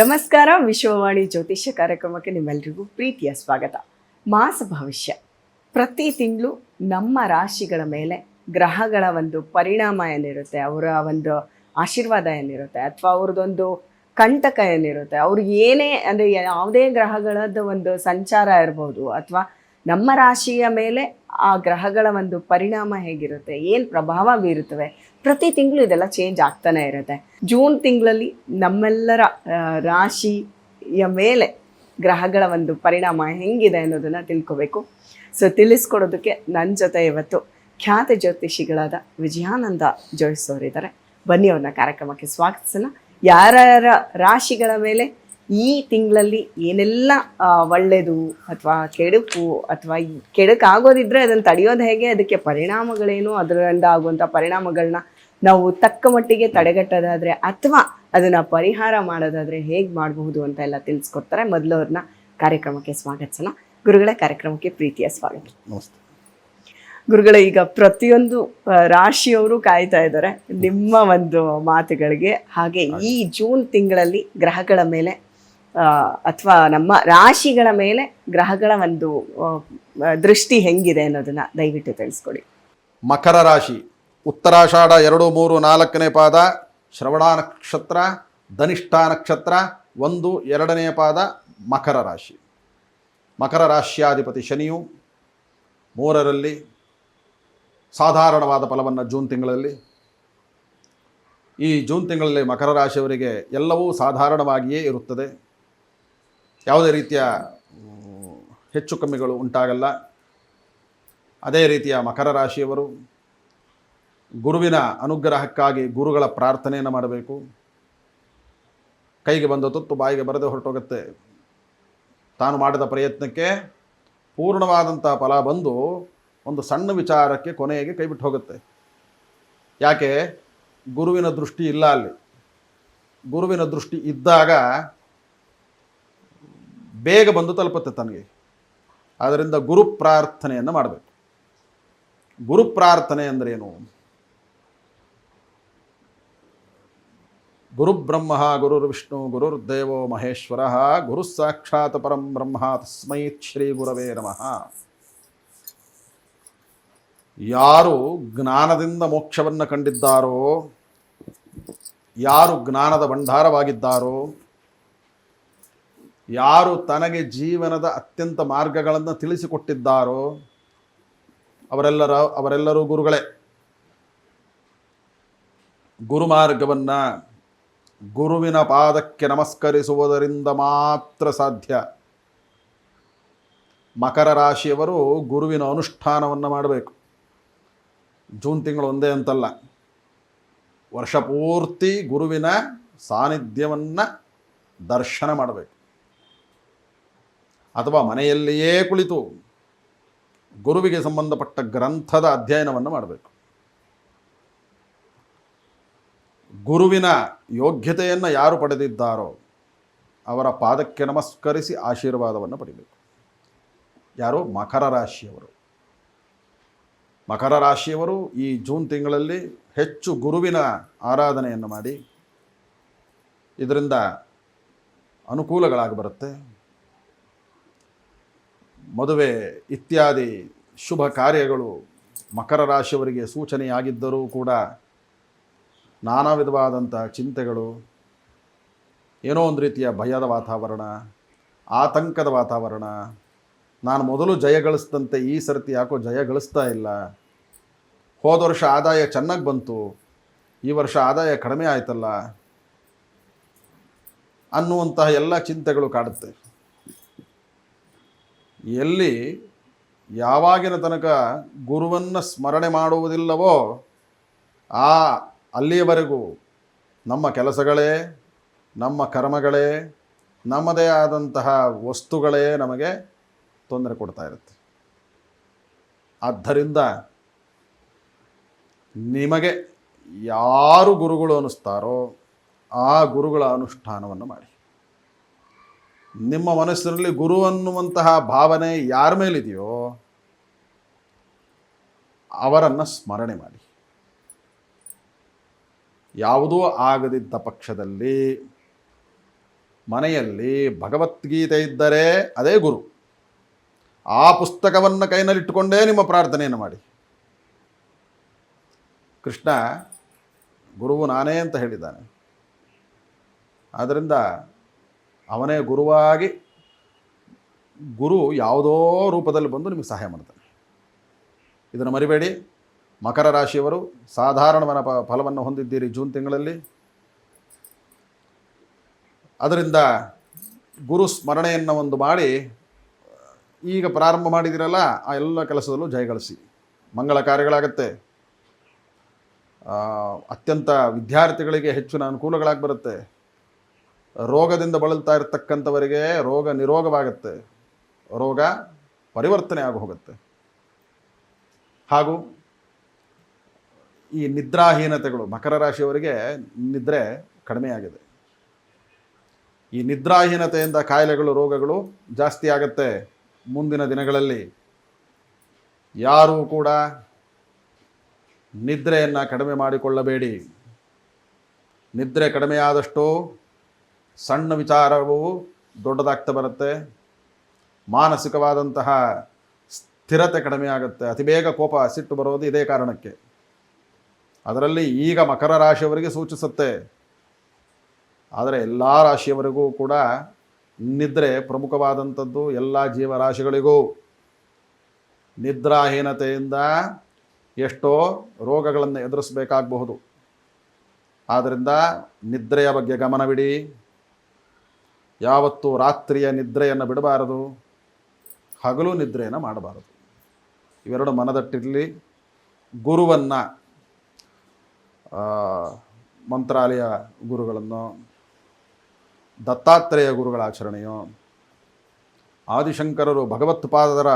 ನಮಸ್ಕಾರ, ವಿಶ್ವವಾಣಿ ಜ್ಯೋತಿಷ್ಯ ಕಾರ್ಯಕ್ರಮಕ್ಕೆ ನಿಮ್ಮೆಲ್ಲರಿಗೂ ಪ್ರೀತಿಯ ಸ್ವಾಗತ. ಮಾಸ ಭವಿಷ್ಯ. ಪ್ರತಿ ತಿಂಗಳು ನಮ್ಮ ರಾಶಿಗಳ ಮೇಲೆ ಗ್ರಹಗಳ ಒಂದು ಪರಿಣಾಮ ಏನಿರುತ್ತೆ, ಅವರ ಒಂದು ಆಶೀರ್ವಾದ ಏನಿರುತ್ತೆ, ಅಥವಾ ಅವ್ರದ್ದೊಂದು ಕಂಟಕ ಏನಿರುತ್ತೆ ಅವ್ರಿಗೆ ಏನೇ, ಅಂದರೆ ಯಾವುದೇ ಗ್ರಹಗಳದ್ದು ಒಂದು ಸಂಚಾರ ಇರ್ಬೋದು, ಅಥವಾ ನಮ್ಮ ರಾಶಿಯ ಮೇಲೆ ಆ ಗ್ರಹಗಳ ಒಂದು ಪರಿಣಾಮ ಹೇಗಿರುತ್ತೆ? ಏನು ಪ್ರಭಾವ ಬೀರುತ್ತವೆ? ಪ್ರತಿ ತಿಂಗಳು ಇದೆಲ್ಲ ಚೇಂಜ್ ಆಗ್ತಾನೆ ಇರುತ್ತೆ. ಜೂನ್ ತಿಂಗಳಲ್ಲಿ ನಮ್ಮೆಲ್ಲರ ರಾಶಿಯ ಮೇಲೆ ಗ್ರಹಗಳ ಒಂದು ಪರಿಣಾಮ ಹೆಂಗಿದೆ ಅನ್ನೋದನ್ನು ತಿಳ್ಕೊಬೇಕು. ಸೊ ತಿಳಿಸ್ಕೊಡೋದಕ್ಕೆ ನನ್ನ ಜೊತೆ ಇವತ್ತು ಖ್ಯಾತ ಜ್ಯೋತಿಷಿಗಳಾದ ವಿಜಯಾನಂದ ಜೋಯಿಸೋರಿದ್ದಾರೆ ಬನ್ನಿ ಅವ್ರನ್ನ ಕಾರ್ಯಕ್ರಮಕ್ಕೆ ಸ್ವಾಗತಿಸೋಣ. ಯಾರ್ಯಾರ ರಾಶಿಗಳ ಮೇಲೆ ಈ ತಿಂಗಳಲ್ಲಿ ಏನೆಲ್ಲ ಒಳ್ಳೆಯದು ಅಥವಾ ಕೆಡುಕು ಅಥವಾ ಕೆಡುಕಾಗೋದಿದ್ರೆ ಅದನ್ನು ತಡೆಯೋದು ಹೇಗೆ? ಅದಕ್ಕೆ ಪರಿಣಾಮಗಳೇನು? ಅದರಿಂದ ಆಗುವಂಥ ಪರಿಣಾಮಗಳನ್ನ ನಾವು ತಕ್ಕ ಮಟ್ಟಿಗೆ ತಡೆಗಟ್ಟೋದಾದರೆ ಅಥವಾ ಅದನ್ನು ಪರಿಹಾರ ಮಾಡೋದಾದರೆ ಹೇಗೆ ಮಾಡಬಹುದು ಅಂತ ಎಲ್ಲ ತಿಳಿಸ್ಕೊಡ್ತಾರೆ. ಮೊದಲು ಅವ್ರನ್ನ ಕಾರ್ಯಕ್ರಮಕ್ಕೆ ಸ್ವಾಗತಿಸೋಣ. ಗುರುಗಳ ಕಾರ್ಯಕ್ರಮಕ್ಕೆ ಪ್ರೀತಿಯ ಸ್ವಾಗತ. ನಮಸ್ತೆ. ಗುರುಗಳ ಈಗ ಪ್ರತಿಯೊಂದು ರಾಶಿಯವರು ಕಾಯ್ತಾ ಇದ್ದಾರೆ. ನಿಮ್ಮ ಒಂದು ಮಾತುಗಳಿಗೆ. ಹಾಗೆ ಈ ಜೂನ್ ತಿಂಗಳಲ್ಲಿ ಗ್ರಹಗಳ ಮೇಲೆ ಅಥವಾ ನಮ್ಮ ರಾಶಿಗಳ ಮೇಲೆ ಗ್ರಹಗಳ ಒಂದು ದೃಷ್ಟಿ ಹೆಂಗಿದೆ ಅನ್ನೋದನ್ನ ದಯವಿಟ್ಟು ತಿಳಿಸ್ಕೊಡಿ. ಮಕರ ರಾಶಿ, ಉತ್ತರಾಷಾಢ ಎರಡು ಮೂರು ನಾಲ್ಕನೇ ಪಾದ, ಶ್ರವಣ ನಕ್ಷತ್ರ, ಧನಿಷ್ಠ ನಕ್ಷತ್ರ, ಒಂದು ಎರಡನೇ ಪಾದ ಮಕರ ರಾಶಿ. ಮಕರ ರಾಶ್ಯಾಧಿಪತಿ ಶನಿಯು ಮೂರರಲ್ಲಿ ಸಾಧಾರಣವಾದ ಫಲವನ್ನು ಜೂನ್ ತಿಂಗಳಲ್ಲಿ. ಈ ಜೂನ್ ತಿಂಗಳಲ್ಲಿ ಮಕರ ರಾಶಿಯವರಿಗೆ ಎಲ್ಲವೂ ಸಾಧಾರಣವಾಗಿಯೇ ಇರುತ್ತದೆ. ಯಾವುದೇ ರೀತಿಯ ಹೆಚ್ಚು ಕಮ್ಮಿಗಳು ಉಂಟಾಗಲ್ಲ. ಅದೇ ರೀತಿಯ ಮಕರ ರಾಶಿಯವರು ಗುರುವಿನ ಅನುಗ್ರಹಕ್ಕಾಗಿ ಗುರುಗಳ ಪ್ರಾರ್ಥನೆಯನ್ನು ಮಾಡಬೇಕು. ಕೈಗೆ ಬಂದ ತುತ್ತು ಬಾಯಿಗೆ ಬರದೆ ಹೊರಟೋಗುತ್ತೆ. ತಾನು ಮಾಡಿದ ಪ್ರಯತ್ನಕ್ಕೆ ಪೂರ್ಣವಾದಂಥ ಫಲ ಬಂದು ಒಂದು ಸಣ್ಣ ವಿಚಾರಕ್ಕೆ ಕೊನೆಗೆ ಕೈಬಿಟ್ಟು ಹೋಗುತ್ತೆ. ಯಾಕೆ? ಗುರುವಿನ ದೃಷ್ಟಿ ಇಲ್ಲ ಅಲ್ಲಿ. ಗುರುವಿನ ದೃಷ್ಟಿ ಇದ್ದಾಗ ಬೇಗ ಬಂದು ತಲುಪುತ್ತೆ ತನಗೆ. ಆದ್ದರಿಂದ ಗುರು ಪ್ರಾರ್ಥನೆಯನ್ನು ಮಾಡಬೇಕು. ಗುರು ಪ್ರಾರ್ಥನೆ ಅಂದ್ರೇನು? ಗುರುಬ್ರಹ್ಮ ಗುರುರ್ ವಿಷ್ಣು ಗುರುರ್ದೇವೋ ಮಹೇಶ್ವರ, ಗುರು ಸಾಕ್ಷಾತ್ ಪರಂ ಬ್ರಹ್ಮ, ತಸ್ಮೈ ಶ್ರೀ ಗುರವೇ ನಮಃ. ಯಾರು ಜ್ಞಾನದಿಂದ ಮೋಕ್ಷವನ್ನು ಕಂಡಿದ್ದಾರೋ, ಯಾರು ಜ್ಞಾನದ ಭಂಡಾರವಾಗಿದ್ದಾರೋ ಯಾರು ತನಗೆ ಜೀವನದ ಅತ್ಯಂತ ಮಾರ್ಗಗಳನ್ನು ತಿಳಿಸಿಕೊಟ್ಟಿದ್ದಾರೋ ಅವರೆಲ್ಲರ, ಅವರೆಲ್ಲರೂ ಗುರುಗಳೇ. ಗುರುಮಾರ್ಗವನ್ನು ಗುರುವಿನ ಪಾದಕ್ಕೆ ನಮಸ್ಕರಿಸುವುದರಿಂದ ಮಾತ್ರ ಸಾಧ್ಯ. ಮಕರ ರಾಶಿಯವರು ಗುರುವಿನ ಅನುಷ್ಠಾನವನ್ನು ಮಾಡಬೇಕು. ಜೂನ್ ತಿಂಗಳು ಒಂದೇ ಅಂತಲ್ಲ. ವರ್ಷ ಪೂರ್ತಿ ಗುರುವಿನ ಸಾನ್ನಿಧ್ಯವನ್ನು ದರ್ಶನ ಮಾಡಬೇಕು. ಅಥವಾ ಮನೆಯಲ್ಲಿಯೇ ಕುಳಿತು ಗುರುವಿಗೆ ಸಂಬಂಧಪಟ್ಟ ಗ್ರಂಥದ ಅಧ್ಯಯನವನ್ನು ಮಾಡಬೇಕು. ಗುರುವಿನ ಯೋಗ್ಯತೆಯನ್ನು ಯಾರು ಪಡೆದಿದ್ದಾರೋ ಅವರ ಪಾದಕ್ಕೆ ನಮಸ್ಕರಿಸಿ ಆಶೀರ್ವಾದವನ್ನು ಪಡಿಬೇಕು. ಯಾರು? ಮಕರ ರಾಶಿಯವರು. ಮಕರ ರಾಶಿಯವರು ಈ ಜೂನ್ ತಿಂಗಳಲ್ಲಿ ಹೆಚ್ಚು ಗುರುವಿನ ಆರಾಧನೆಯನ್ನು ಮಾಡಿ ಇದರಿಂದ ಅನುಕೂಲಗಳಾಗಿ ಬರುತ್ತೆ. ಮದುವೆ ಇತ್ಯಾದಿ ಶುಭ ಕಾರ್ಯಗಳು ಮಕರ ರಾಶಿಯವರಿಗೆ ಸೂಚನೆಯಾಗಿದ್ದರೂ ಕೂಡ ನಾನಾ ವಿಧವಾದಂಥ ಚಿಂತೆಗಳು, ಏನೋ ಒಂದು ರೀತಿಯ ಭಯದ ವಾತಾವರಣ, ಆತಂಕದ ವಾತಾವರಣ, ನಾನು ಮೊದಲು ಜಯ ಗಳಿಸಿದಂತೆ ಈ ಸರ್ತಿ ಯಾಕೋ ಜಯ ಗಳಿಸ್ತಾ ಇಲ್ಲ. ಹೋದ ವರ್ಷ ಆದಾಯ ಚೆನ್ನಾಗಿ ಬಂತು, ಈ ವರ್ಷ ಆದಾಯ ಕಡಿಮೆ ಆಯ್ತಲ್ಲ ಅನ್ನುವಂತಹ ಎಲ್ಲ ಚಿಂತೆಗಳು ಕಾಡುತ್ತೆ. ಎಲ್ಲಿ ಯಾವಾಗಿನ ತನಕ ಗುರುವನ್ನು ಸ್ಮರಣೆ ಮಾಡುವುದಿಲ್ಲವೋ ಆ ಅಲ್ಲಿಯವರೆಗೂ ನಮ್ಮ ಕೆಲಸಗಳೇ, ನಮ್ಮ ಕರ್ಮಗಳೇ, ನಮ್ಮದೇ ಆದಂತಹ ವಸ್ತುಗಳೇ ನಮಗೆ ತೊಂದರೆ ಕೊಡ್ತಾ ಇರುತ್ತೆ. ಆದ್ದರಿಂದ ನಿಮಗೆ ಯಾರು ಗುರುಗಳು ಅನ್ನಿಸ್ತಾರೋ ಆ ಗುರುಗಳ ಅನುಷ್ಠಾನವನ್ನು ಮಾಡಿ. ನಿಮ್ಮ ಮನಸ್ಸಿನಲ್ಲಿ ಗುರು ಅನ್ನುವಂತಹ ಭಾವನೆ ಯಾರ ಮೇಲಿದೆಯೋ ಅವರನ್ನು ಸ್ಮರಣೆ ಮಾಡಿ. ಯಾವುದೂ ಆಗದಿದ್ದ ಪಕ್ಷದಲ್ಲಿ, ಮನೆಯಲ್ಲಿ ಭಗವದ್ಗೀತೆ ಇದ್ದರೆ ಅದೇ ಗುರು. ಆ ಪುಸ್ತಕವನ್ನು ಕೈನಲ್ಲಿಟ್ಟುಕೊಂಡೇ ನಿಮ್ಮ ಪ್ರಾರ್ಥನೆಯನ್ನು ಮಾಡಿ. ಕೃಷ್ಣ, ಗುರುವು ನಾನೇ ಅಂತ ಹೇಳಿದ್ದಾನೆ. ಆದ್ದರಿಂದ ಅವನೇ ಗುರುವಾಗಿ ಗುರು ಯಾವುದೋ ರೂಪದಲ್ಲಿ ಬಂದು ನಿಮಗೆ ಸಹಾಯ ಮಾಡ್ತಾನೆ. ಇದನ್ನು ಮರಿಬೇಡಿ. ಮಕರ ರಾಶಿಯವರು ಸಾಧಾರಣವನ ಪ, ಫಲವನ್ನು ಹೊಂದಿದ್ದೀರಿ ಜೂನ್ ತಿಂಗಳಲ್ಲಿ. ಅದರಿಂದ ಗುರು ಸ್ಮರಣೆಯನ್ನು ಒಂದು ಮಾಡಿ, ಈಗ ಪ್ರಾರಂಭ ಮಾಡಿದಿರಲ್ಲ, ಆ ಎಲ್ಲ ಕೆಲಸದಲ್ಲೂ ಜಯಗಳಿಸಿ ಮಂಗಳ ಕಾರ್ಯಗಳಾಗತ್ತೆ. ಅತ್ಯಂತ ವಿದ್ಯಾರ್ಥಿಗಳಿಗೆ ಹೆಚ್ಚಿನ ಅನುಕೂಲಗಳಾಗಿ ಬರುತ್ತೆ. ರೋಗದಿಂದ ಬಳಲ್ತಾ ಇರತಕ್ಕಂಥವರಿಗೆ ರೋಗ ನಿರೋಗವಾಗುತ್ತೆ. ರೋಗ ಪರಿವರ್ತನೆ ಆಗಿ ಹೋಗುತ್ತೆ ಹಾಗೂ ಈ ನಿದ್ರಾಹೀನತೆಗಳು ಮಕರ ರಾಶಿಯವರಿಗೆ ನಿದ್ರೆ ಕಡಿಮೆಯಾಗಿದೆ ಈ ನಿದ್ರಾಹೀನತೆಯಿಂದ ಕಾಯಿಲೆಗಳು, ರೋಗಗಳು ಜಾಸ್ತಿ ಆಗುತ್ತೆ. ಮುಂದಿನ ದಿನಗಳಲ್ಲಿ ಯಾರೂ ಕೂಡ ನಿದ್ರೆಯನ್ನು ಕಡಿಮೆ ಮಾಡಿಕೊಳ್ಳಬೇಡಿ. ನಿದ್ರೆ ಕಡಿಮೆಯಾದಷ್ಟು ಸಣ್ಣ ವಿಚಾರವು ದೊಡ್ಡದಾಗ್ತಾ ಬರುತ್ತೆ. ಮಾನಸಿಕವಾದಂತಹ ಸ್ಥಿರತೆ ಕಡಿಮೆ ಆಗುತ್ತೆ. ಅತಿ ಬೇಗ ಕೋಪ ಸಿಟ್ಟು ಬರೋದು ಇದೇ ಕಾರಣಕ್ಕೆ. ಅದರಲ್ಲಿ ಈಗ ಮಕರ ರಾಶಿಯವರಿಗೆ ಸೂಚಿಸುತ್ತೆ. ಆದರೆ ಎಲ್ಲ ರಾಶಿಯವರಿಗೂ ಕೂಡ ನಿದ್ರೆ ಪ್ರಮುಖವಾದಂಥದ್ದು ಎಲ್ಲ ಜೀವರಾಶಿಗಳಿಗೂ. ನಿದ್ರಾಹೀನತೆಯಿಂದ ಎಷ್ಟೋ ರೋಗಗಳನ್ನು ಎದುರಿಸಬೇಕಾಗಬಹುದು. ಆದ್ದರಿಂದ ನಿದ್ರೆಯ ಬಗ್ಗೆ ಗಮನವಿಡಿ. ಯಾವತ್ತೂ ರಾತ್ರಿಯ ನಿದ್ರೆಯನ್ನು ಬಿಡಬಾರದು, ಹಗಲು ನಿದ್ರೆಯನ್ನು ಮಾಡಬಾರದು. ಇವೆರಡು ಮನದಟ್ಟಿರಲಿ. ಗುರುವನ್ನು ಮಂತ್ರಾಲಯ ಗುರುಗಳನ್ನು, ದತ್ತಾತ್ರೇಯ ಗುರುಗಳ ಆಚರಣೆಯೋ, ಆದಿಶಂಕರರು ಭಗವತ್ಪಾದರ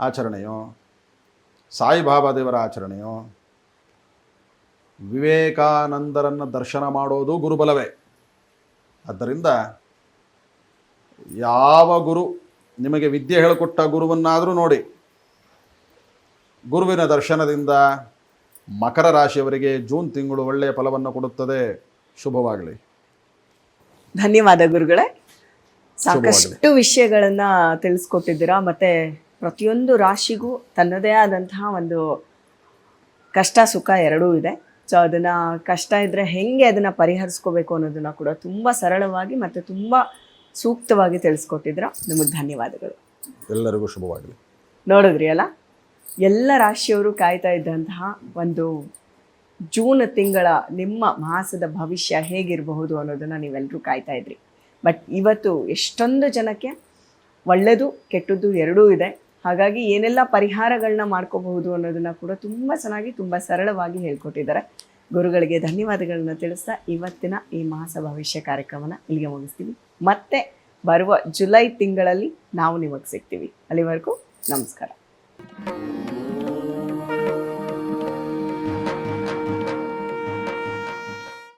ಆಚರಣೆಯೋ, ಸಾಯಿಬಾಬಾ ದೇವರ ಆಚರಣೆಯೋ, ವಿವೇಕಾನಂದರನ್ನು ದರ್ಶನ ಮಾಡೋದು ಗುರುಬಲವೇ. ಆದ್ದರಿಂದ ಯಾವ ಗುರು ನಿಮಗೆ ವಿದ್ಯೆ ಹೇಳಿಕೊಟ್ಟ ಗುರುವನ್ನಾದರೂ ನೋಡಿ ಗುರುವಿನ ದರ್ಶನದಿಂದ ಮಕರ ರಾಶಿಯವರಿಗೆ ಜೂನ್ ತಿಂಗಳು ಒಳ್ಳೆಯ ಫಲವನ್ನು ಕೊಡುತ್ತದೆ. ಶುಭವಾಗಲಿ. ಧನ್ಯವಾದ ಗುರುಗಳೇ. ಸಾಕಷ್ಟು ವಿಷಯಗಳನ್ನ ತಿಳಿಸ್ಕೊಟ್ಟಿದ್ದೀರಾ. ಮತ್ತೆ ಪ್ರತಿಯೊಂದು ರಾಶಿಗೂ ತನ್ನದೇ ಆದಂತಹ ಒಂದು ಕಷ್ಟ ಸುಖ ಎರಡೂ ಇದೆ. ಸೊ ಅದನ್ನ ಕಷ್ಟ ಇದ್ರೆ ಹೆಂಗೆ ಅದನ್ನ ಪರಿಹರಿಸ್ಕೋಬೇಕು ಅನ್ನೋದನ್ನ ಕೂಡ ತುಂಬಾ ಸರಳವಾಗಿ ಮತ್ತೆ ತುಂಬಾ ಸೂಕ್ತವಾಗಿ ತಿಳಿಸ್ಕೊಟ್ಟಿದ್ರ. ನಿಮಗೆ ಧನ್ಯವಾದಗಳು. ಎಲ್ಲರಿಗೂ ಶುಭವಾಗಲಿ. ನೋಡಿದ್ರಿ ಅಲ್ಲ? ಎಲ್ಲ ರಾಶಿಯವರು ಕಾಯ್ತಾ ಇದ್ದಂತಹ ಒಂದು ಜೂನ್ ತಿಂಗಳ ನಿಮ್ಮ ಮಾಸದ ಭವಿಷ್ಯ ಹೇಗಿರಬಹುದು ಅನ್ನೋದನ್ನು ನೀವೆಲ್ಲರೂ ಕಾಯ್ತಾ ಇದ್ರಿ. ಬಟ್ ಇವತ್ತು ಎಷ್ಟೊಂದು ಜನಕ್ಕೆ ಒಳ್ಳೆಯದು ಕೆಟ್ಟದ್ದು ಎರಡೂ ಇದೆ. ಹಾಗಾಗಿ ಏನೆಲ್ಲ ಪರಿಹಾರಗಳನ್ನ ಮಾಡ್ಕೋಬಹುದು ಅನ್ನೋದನ್ನು ಕೂಡ ತುಂಬ ಚೆನ್ನಾಗಿ ತುಂಬ ಸರಳವಾಗಿ ಹೇಳ್ಕೊಟ್ಟಿದ್ದಾರೆ. ಗುರುಗಳಿಗೆ ಧನ್ಯವಾದಗಳನ್ನು ತಿಳಿಸ್ತಾ ಇವತ್ತಿನ ಈ ಮಾಸ ಭವಿಷ್ಯ ಕಾರ್ಯಕ್ರಮನ ಇಲ್ಲಿಗೆ ಮುಗಿಸ್ತೀವಿ. ಮತ್ತೆ ಬರುವ ಜುಲೈ ತಿಂಗಳಲ್ಲಿ ನಾವು ನಿಮಗೆ ಸಿಗ್ತೀವಿ. ಅಲ್ಲಿವರೆಗೂ ನಮಸ್ಕಾರ.